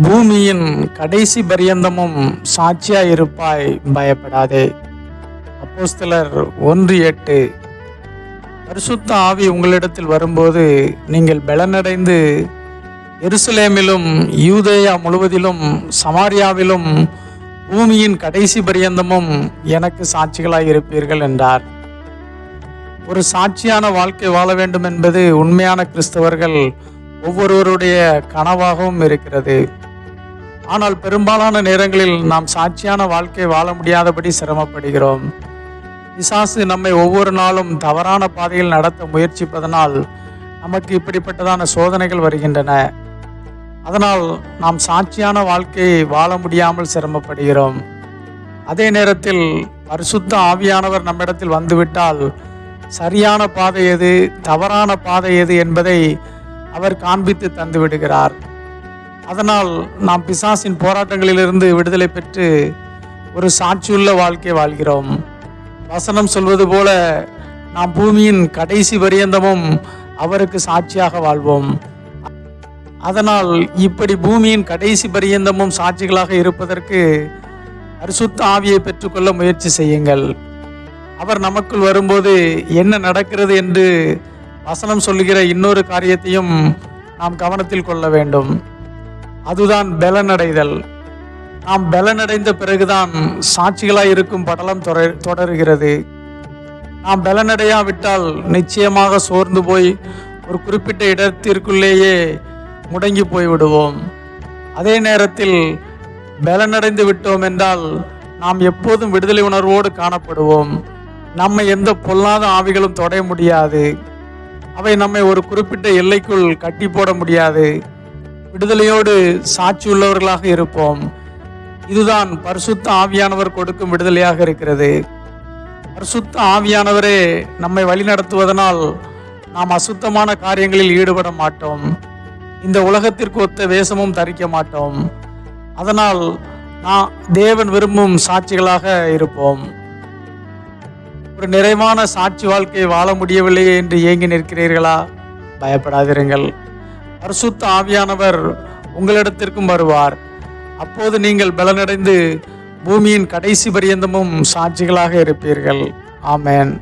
பூமியின் கடைசி பரியந்தமும் சாட்சியாய் இருப்பாய் பயப்படாதே. அப்போஸ்தலர் ஒன்று எட்டு பரிசுத்த ஆவி உங்களிடத்தில் வரும்போது நீங்கள் பலனடைந்து எருசலேமிலும் யூதேயா முழுவதிலும் சமாரியாவிலும் பூமியின் கடைசி பரியந்தமும் எனக்கு சாட்சிகளாய் இருப்பீர்கள் என்றார். ஒரு சாட்சியான வாழ்க்கை வாழ வேண்டும் என்பது உண்மையான கிறிஸ்தவர்கள் ஒவ்வொருவருடைய கனவாகவும் இருக்கிறது. ஆனால் பெரும்பாலான நேரங்களில் நாம் சாட்சியான வாழ்க்கை வாழ முடியாதபடி சிரமப்படுகிறோம். பிசாசு நம்மை ஒவ்வொரு நாளும் தவறான பாதையில் நடத்த முயற்சிப்பதனால் நமக்கு இப்படிப்பட்டதான சோதனைகள் வருகின்றன. அதனால் நாம் சாட்சியான வாழ்க்கையை வாழ முடியாமல் சிரமப்படுகிறோம். அதே நேரத்தில் பரிசுத்த ஆவியானவர் நம்மிடத்தில் வந்துவிட்டால் சரியான பாதை எது தவறான பாதை எது என்பதை அவர் காண்பித்து தந்து விடுகிறார். அதனால் நாம் பிசாசின் போராட்டங்களிலிருந்து விடுதலை பெற்று ஒரு சாட்சியுள்ள வாழ்க்கை வாழ்கிறோம். வசனம் சொல்வது போல நாம் பூமியின் கடைசி பரியந்தமும் அவருக்கு சாட்சியாக வாழ்வோம். அதனால் இப்படி பூமியின் கடைசி பரியந்தமும் சாட்சிகளாக இருப்பதற்கு அரிசுத்த ஆவியை பெற்றுக்கொள்ள முயற்சி செய்யுங்கள். அவர் நமக்குள் வரும்போது என்ன நடக்கிறது என்று வசனம் சொல்லுகிற இன்னொரு காரியத்தையும் நாம் கவனத்தில் கொள்ள வேண்டும். அதுதான் பலனடைதல். நாம் பலனடைந்த பிறகுதான் சாட்சிகளாய் இருக்கும் படலம் தொடர் தொடருகிறது. நாம் பலனடையாவிட்டால் நிச்சயமாக சோர்ந்து போய் ஒரு குறிப்பிட்ட இடத்திற்குள்ளேயே முடங்கி போய்விடுவோம். அதே நேரத்தில் பலனடைந்து விட்டோம் என்றால் நாம் எப்போதும் விடுதலை உணர்வோடு காணப்படுவோம். நம்மை எந்த பொல்லாத ஆவிகளும் தொடைய முடியாது. அவை நம்மை ஒரு குறிப்பிட்ட எல்லைக்குள் கட்டி போட முடியாது. விடுதலையோடு சாட்சி உள்ளவர்களாக இருப்போம். இதுதான் பரிசுத்த ஆவியானவர் கொடுக்கும் விடுதலையாக இருக்கிறது. பரிசுத்த ஆவியானவரே நம்மை வழிநடத்துவதனால் நாம் அசுத்தமான காரியங்களில் ஈடுபட மாட்டோம். இந்த உலகத்திற்கு ஒத்த வேஷமும் தரிக்க மாட்டோம். அதனால் நான் தேவன் விரும்பும் சாட்சிகளாக இருப்போம். ஒரு நிறைவான சாட்சி வாழ்க்கையை வாழ முடியவில்லையே என்று ஏங்கி நிற்கிறீர்களா? பயப்படாதிருங்கள். பரிசுத்த ஆவியானவர் உங்களிடத்திற்கும் வருவார். அப்போது நீங்கள் பலனடைந்து பூமியின் கடைசி பரியந்தமும் சாட்சிகளாக இருப்பீர்கள். ஆமேன்.